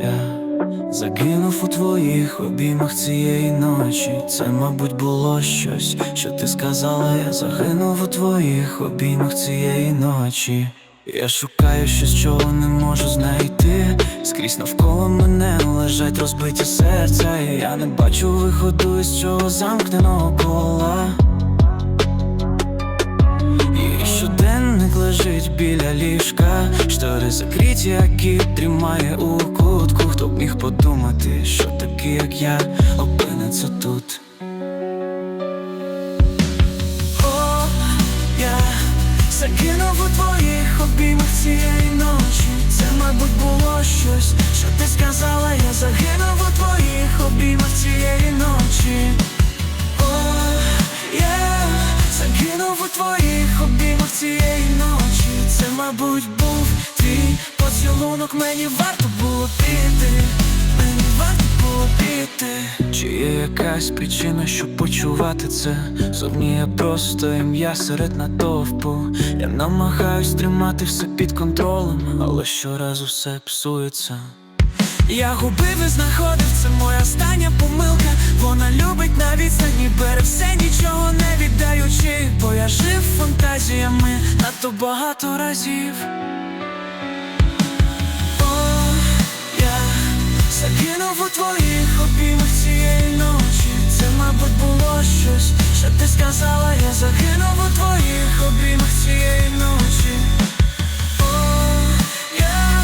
я загинув у твоїх обіймах цієї ночі. Це, мабуть, було щось, що ти сказала, я загинув у твоїх обіймах цієї ночі. Я шукаю щось, чого не можу знайти. Скрізь навколо мене лежать розбиті серця. Я не бачу виходу із цього замкненого кола. Лежить біля ліжка, штори закриті, які тримає у кутку. Хто б міг подумати, що такий, як я, опиниться тут. О, я загинув у твоїх обіймах цієї ночі. Це, мабуть, було щось, що ти сказала, я загинув у твоїх обіймах цієї ночі. Мабуть, був твій поцілунок, мені варто було піти. Мені варто було піти. Чи є якась причина, щоб почувати це? Зовні я просто ім'я серед натовпу. Я намагаюсь тримати все під контролем, але щоразу все псується. Я губив і знаходив, це моя остання помилка. Вона любить на багато разів. О, я загинув у твоїх обіймах цієї ночі. Це, мабуть, було щось, що ти сказала, я загинув у твоїх обіймах цієї ночі. О, я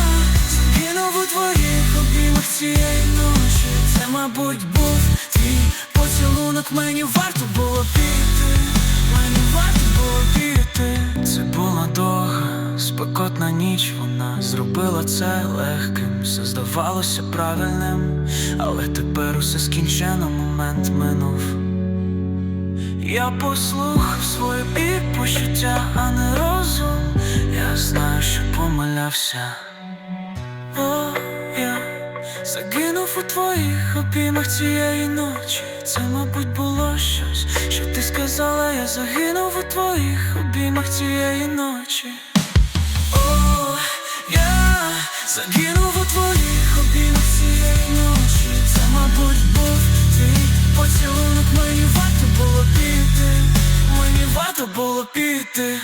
загинув у твоїх обіймах цієї ночі. Це, мабуть, був твій поцілунок, мені варто було піти. Ніч. Вона зробила це легким, все здавалося правильним, але тепер усе скінчено, момент минув. Я послухав своє і почуття, а не розум. Я знаю, що помилявся. О, я загинув у твоїх обіймах цієї ночі. Це, мабуть, було щось, що ти сказала, я загинув у твоїх обіймах цієї ночі. Я загинув у твоїх обіймах цієї ночі. Це, мабуть, був твій поцілунок, мені варто було піти. Мені варто було піти.